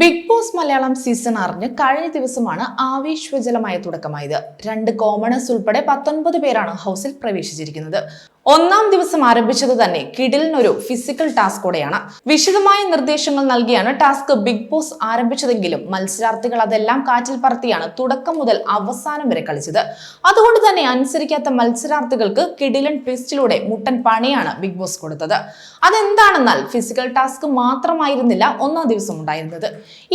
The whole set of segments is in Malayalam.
ബിഗ് ബോസ് മലയാളം സീസൺ ആറിന് കഴിഞ്ഞ ദിവസമാണ് ആവേശജലമായ തുടക്കമായത്. രണ്ട് കോമണേഴ്സ് ഉൾപ്പെടെ പത്തൊൻപത് പേരാണ് ഹൗസിൽ പ്രവേശിച്ചിരിക്കുന്നത്. ഒന്നാം ദിവസം ആരംഭിച്ചത് തന്നെ കിടിലിനൊരു ഫിസിക്കൽ ടാസ്കോടെയാണ് വിശദമായ നിർദ്ദേശങ്ങൾ നൽകിയാണ് ടാസ്ക് ബിഗ് ബോസ് ആരംഭിച്ചതെങ്കിലും മത്സരാർത്ഥികൾ അതെല്ലാം കാറ്റിൽ പറത്തിയാണ് തുടക്കം മുതൽ അവസാനം വരെ കളിച്ചത്. അതുകൊണ്ട് തന്നെ അനുസരിക്കാത്ത മത്സരാർത്ഥികൾക്ക് കിടിലൻ ട്വിസ്റ്റിലൂടെ മുട്ടൻ പണിയാണ് ബിഗ് ബോസ് കൊടുത്തത്. അതെന്താണെന്നാൽ ഫിസിക്കൽ ടാസ്ക് മാത്രമായിരുന്നില്ല ഒന്നാം ദിവസം ഉണ്ടായിരുന്നത്.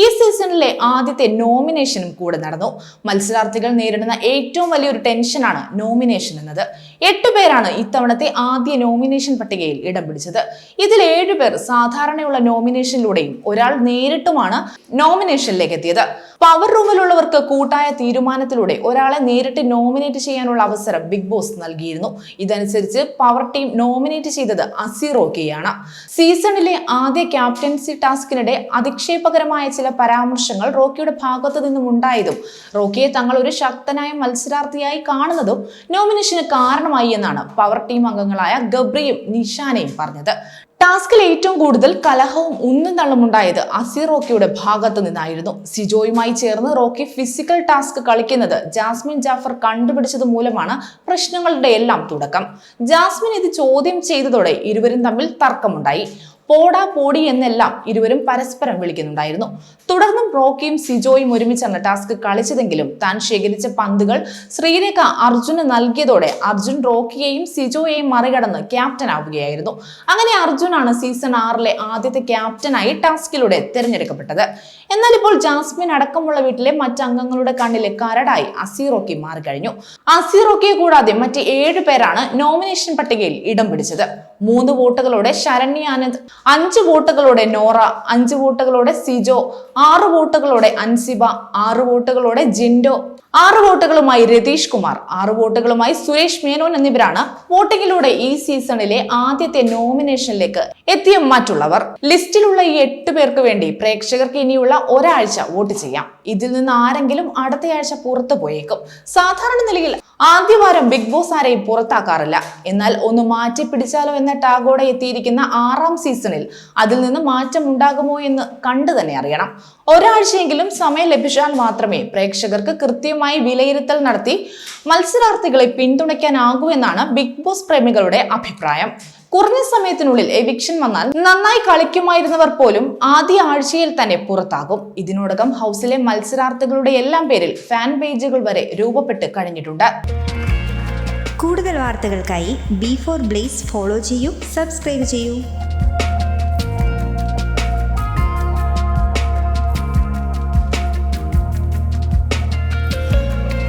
ഈ സീസണിലെ ആദ്യത്തെ നോമിനേഷനും കൂടെ നടന്നു. മത്സരാർത്ഥികൾ നേരിടുന്ന ഏറ്റവും വലിയൊരു ടെൻഷനാണ് നോമിനേഷൻ എന്നത്. എട്ട് പേരാണ് ഇത്തവണത്തെ ആദ്യ നോമിനേഷൻ പട്ടികയിൽ ഇടം പിടിച്ചത്. ഇതിൽ ഏഴുപേർ സാധാരണയുള്ള നോമിനേഷനിലൂടെയും ഒരാൾ നേരിട്ടുമാണ് നോമിനേഷനിലേക്ക് എത്തിയത്. പവർ റൂമിലുള്ളവർക്ക് കൂട്ടായ തീരുമാനത്തിലൂടെ ഒരാളെ നേരിട്ട് നോമിനേറ്റ് ചെയ്യാനുള്ള അവസരം ബിഗ് ബോസ് നൽകിയിരുന്നു. ഇതനുസരിച്ച് പവർ ടീം നോമിനേറ്റ് ചെയ്തത് അസിറോക്കെയാണ് സീസണിലെ ആദ്യ ക്യാപ്റ്റൻസി ടാസ്കിനിടെ അധിക്ഷേപകരമായ ചില പരാമർശങ്ങൾ റോക്കിയുടെ ഭാഗത്തു നിന്നും ഉണ്ടായതും റോക്കിയെ തങ്ങൾ ഒരു ശക്തനായ മത്സരാർത്ഥിയായി കാണുന്നതും നോമിനേഷന് കാരണമായി എന്നാണ് പവർ ടീം അംഗങ്ങളായ ഗബ്രിയും നിഷാനയും പറഞ്ഞത്. ടാസ്കിൽ ഏറ്റവും കൂടുതൽ കലഹവും ഉന്നും തള്ളുമുണ്ടായത് അസീർ റോക്കിയുടെ ഭാഗത്തു നിന്നായിരുന്നു. സിജോയുമായി ചേർന്ന് റോക്കി ഫിസിക്കൽ ടാസ്ക് കളിക്കുന്നത് ജാസ്മിൻ ജാഫർ കണ്ടുപിടിച്ചത് മൂലമാണ് പ്രശ്നങ്ങളുടെ എല്ലാം തുടക്കം. ജാസ്മിൻ ഇത് ചോദ്യം ചെയ്തതോടെ ഇരുവരും തമ്മിൽ തർക്കമുണ്ടായി. പോടാ പോടി എന്നെല്ലാം ഇരുവരും പരസ്പരം വിളിക്കുന്നുണ്ടായിരുന്നു. തുടർന്നും റോക്കിയും സിജോയും ഒരുമിച്ചാണ് ടാസ്ക് കളിച്ചതെങ്കിലും താൻ ശേഖരിച്ച പന്തുകൾ ശ്രീരേഖ അർജുന് നൽകിയതോടെ അർജുൻ റോക്കിയെയും സിജോയെയും മറികടന്ന് ക്യാപ്റ്റൻ ആവുകയായിരുന്നു. അങ്ങനെ അർജുനാണ് സീസൺ ആറിലെ ആദ്യത്തെ ക്യാപ്റ്റനായി ടാസ്കിലൂടെ തിരഞ്ഞെടുക്കപ്പെട്ടത്. എന്നാൽ ഇപ്പോൾ ജാസ്മിൻ അടക്കമുള്ള വീട്ടിലെ മറ്റംഗങ്ങളുടെ കണ്ണിലെ കരടായി അസീറോക്കി മാറിക്കഴിഞ്ഞു. അസീറോക്കിയെ കൂടാതെ മറ്റ് ഏഴ് പേരാണ് നോമിനേഷൻ പട്ടികയിൽ ഇടം പിടിച്ചത്. മൂന്ന് വോട്ടുകളോടെ ശരണ്യ ആനന്ദ് അഞ്ച് വോട്ടുകളോടെ നോറ അഞ്ച് വോട്ടുകളോടെ സിജോ ആറ് വോട്ടുകളോടെ അൻസിബ ആറ് വോട്ടുകളോടെ ജിൻഡോ ആറ് വോട്ടുകളുമായി രതീഷ് കുമാർ ആറ് വോട്ടുകളുമായി സുരേഷ് മേനോൻ എന്നിവരാണ് വോട്ടിങ്ങിലൂടെ ഈ സീസണിലെ ആദ്യത്തെ നോമിനേഷനിലേക്ക് എത്തിയ മറ്റുള്ളവർ. ലിസ്റ്റിലുള്ള ഈ എട്ട് പേർക്ക് വേണ്ടി പ്രേക്ഷകർക്ക് ഇനിയുള്ള ഒരാഴ്ച വോട്ട് ചെയ്യാം. ഇതിൽ നിന്ന് ആരെങ്കിലും അടുത്തയാഴ്ച പുറത്തു പോയേക്കും. സാധാരണ നിലയിൽ ആദ്യവാരം ബിഗ് ബോസ് ആരെയും പുറത്താക്കാറില്ല. എന്നാൽ ഒന്ന് മാറ്റി പിടിച്ചാലോ എന്ന ടാഗോടെ എത്തിയിരിക്കുന്ന ആറാം സീസണിൽ അതിൽ നിന്ന് മാറ്റം ഉണ്ടാകുമോ എന്ന് കണ്ടു തന്നെ അറിയണം. ഒരാഴ്ചയെങ്കിലും സമയം ലഭിച്ചാൽ മാത്രമേ പ്രേക്ഷകർക്ക് കൃത്യമായി വിലയിരുത്തൽ നടത്തി മത്സരാർത്ഥികളെ പിന്തുണയ്ക്കാനാകൂ എന്നാണ് ബിഗ് ബോസ് പ്രേമികളുടെ അഭിപ്രായം. കുറഞ്ഞ സമയത്തിനുള്ളിൽ എവിക്ഷൻ വന്നാൽ നന്നായി കളിക്കുമായിരുന്നവർ പോലും ആദ്യ ആഴ്ചയിൽ തന്നെ പുറത്താകും. ഇതിനോടകം ഹൗസിലെ മത്സരാർത്ഥികളുടെ എല്ലാം പേരിൽ ഫാൻ പേജുകൾ വരെ രൂപപ്പെട്ട് കഴിഞ്ഞിട്ടുണ്ട്. കൂടുതൽ വാർത്തകൾക്കായി ബി ഫോർ ബ്ലേസ് ഫോളോ ചെയ്യൂ സബ്സ്ക്രൈബ് ചെയ്യൂ.